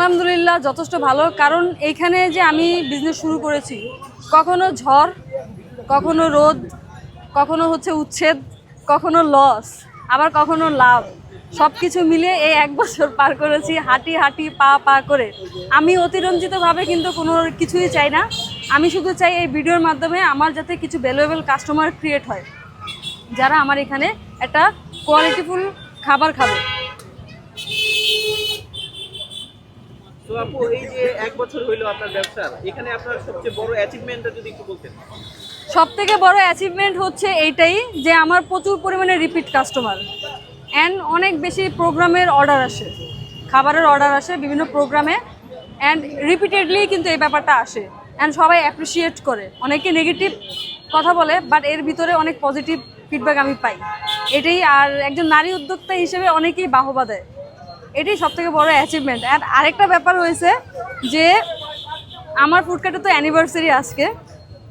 আলহামদুলিল্লাহ, যথেষ্ট ভালো। কারণ এইখানে যে আমি বিজনেস শুরু করেছি, কখনো ঝড়, কখনো রোদ, কখনো হচ্ছে উচ্ছেদ, কখনো লস আবার কখনো লাভ। সব কিছু মিলে এই এক বছর পার করেছি, হাঁটি হাঁটি, পা পা করে। আমি অতিরঞ্জিতভাবে কিন্তু কোনো কিছুই চাই না। আমি শুধু চাই এই ভিডিওর মাধ্যমে আমার যাতে কিছু ভ্যালুয়েবল কাস্টমার ক্রিয়েট হয়। যারা আমার এখানে একটা কোয়ালিটিফুল খাবার খাবে। তো আপু, এই যে এক বছর হইল আপনার ব্যবসার এখানে আপনার সবচেয়ে বড় অ্যাচিভমেন্টটা যদি একটু বলতেন। সব থেকে বড় অ্যাচিভমেন্ট হচ্ছে এইটাই যে আমার প্রচুর পরিমাণে রিপিট কাস্টমার অ্যান্ড অনেক বেশি প্রোগ্রামের অর্ডার আসে। খাবারের অর্ডার আসে বিভিন্ন প্রোগ্রামে অ্যান্ড রিপিটেডলি কিন্তু এই ব্যাপারটা আসে। অ্যান্ড সবাই অ্যাপ্রিসিয়েট করে। অনেকে নেগেটিভ কথা বলে বাট এর ভিতরে অনেক পজিটিভ ফিডব্যাক আমি পাই। এটাই আর একজন নারী উদ্যোক্তা হিসেবে অনেকেই বাহবা দেয়। এটাই সব থেকে বড় অ্যাচিভমেন্ট আর আরেকটা ব্যাপার হয়েছে যে আমার ফুডকার্টে তো অ্যানিভার্সারি আজকে।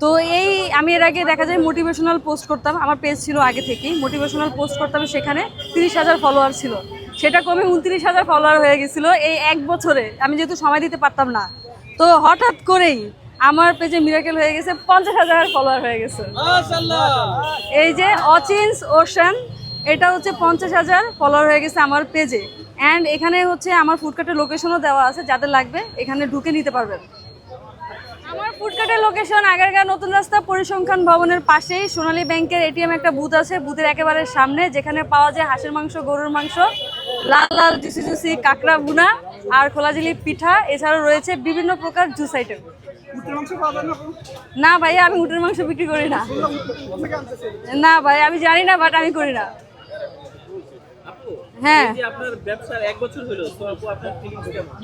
তো এই আমি এর আগে দেখা যায় মোটিভেশনাল পোস্ট করতাম আমার পেজ ছিল আগে থেকেই। মোটিভেশনাল পোস্ট করতাম সেখানে তিরিশ হাজার ফলোয়ার ছিল। সেটা কমে উনত্রিশ হাজার ফলোয়ার হয়ে গেছিল এই এক বছরে। আমি যেহেতু সময় দিতে পারতাম না। তো হঠাৎ করেই আমার পেজে মিরাকেল হয়ে গেছে পঞ্চাশ হাজার ফলোয়ার হয়ে গেছে। এই যে অচিন্স ওশান এটা হচ্ছে পঞ্চাশ হাজার ফলোয়ার হয়ে গেছে আমার পেজে অ্যান্ড এখানে হচ্ছে আমার ফুডকার্টের লোকেশনও দেওয়া আছে যাদের লাগবে এখানে ঢুকে নিতে পারবেন। আমার ফুডকার্টের লোকেশন আগেরকার নতুন রাস্তা পরিসংখ্যান ভবনের পাশেই সোনালী ব্যাংকের এটিএম একটা বুথ আছে বুথের একেবারে সামনে যেখানে পাওয়া যায় হাঁসের মাংস গরুর মাংস লাল লাল জুসি জুসি কাঁকড়া বুনা আর খোলাঝিলি পিঠা। এছাড়াও রয়েছে বিভিন্ন প্রকার জুস আইটেম না ভাই আমি উটের মাংস বিক্রি করি না। না ভাই আমি জানি না বাট আমি করি না। হ্যাঁ। আপনার ব্যবসার এক বছর হলো তো আপু আপনার ফিলিংস কেমন?